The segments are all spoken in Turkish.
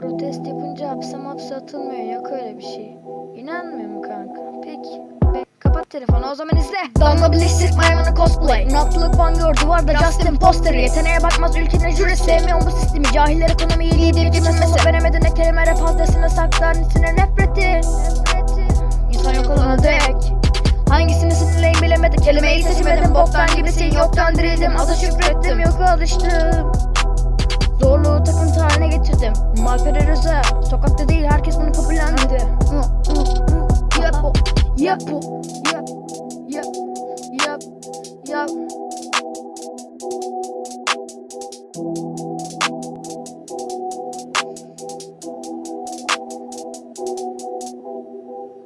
test yapınca hapse mapse atılmıyor. Yok öyle bir şey. İnanmıyor mu kanka? Peki. Be- kapat telefonu o zaman izle. Damla bileşsik maymunu cosplay. Mutluluk banıyor duvarda Justin posteri. Yeteneğe bakmaz ülkenin jüri. Sevmiyorum bu sistemi. Cahiller ekonomiyi lider geçmesi. Veremedi ne kelime rap hazdesine saklar içine nefreti. İnsan yok olana dek. Hangisini sinirleyim bilemedim Kelimeyi seçmedim boktan gibisin Yoktan dirildim adı şükrettim Yok alıştım Malpere Rıza Sokakta değil herkes bunu kabullendi. Hı, hı. Yap Yap Yap Yap.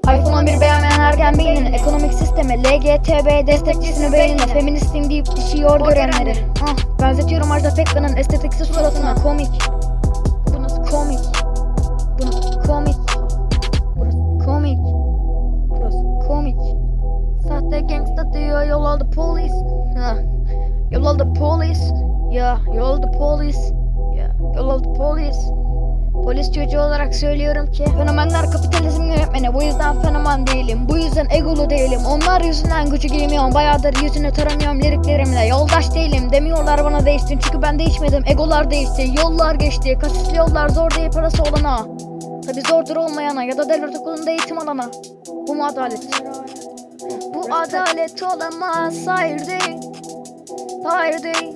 iPhone 11 beğenmeyen ergen beynine Ekonomik sisteme LGTB destekçisini beynine Feministim deyip düşüyor görenleri. Ah, Benzetiyorum Ajda Pekkan'ın estetiksiz suratına Komik komik Bu nasıl komik Burası komik Burası komik Sahte gangsta diyor yol aldı polis ha. Yol aldı polis Ya yol aldı polis Ya yol aldı polis Polis çocuğu olarak söylüyorum ki Fenomenler kapitalizm yönetmeni. Bu yüzden fenomen değilim. Bu yüzden egolu değilim. Onlar yüzünden gücü giymiyorum. Bayağıdır yüzünü taramıyorum liriklerimle. Yoldaş değilim. Demiyorlar bana değiştin Çünkü ben değişmedim. Egolar değişti. Yollar geçti. Kasisli yollar zor değil parası olana. Tabi zordur olmayana ya da devlet okulunda eğitim alana. Bu mu adalet? Bu adalet olamaz. Hayır değil. Hayır değil.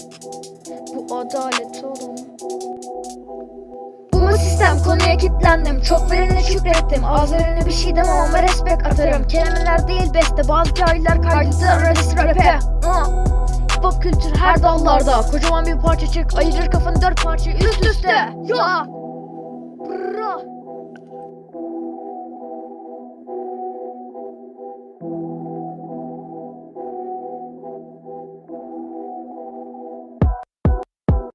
Bu adalet olamaz konuya kilitlendim. Çok verene şükrettim. Verene bir şey demem ama respekt atarım. Kelimeler değil beste. Bazı cahiller kaydı Radis rap'e Ah. Pop kültür her dallarda. Kocaman bir parça çık Ayırır kafanı dört parça üst üste. Ya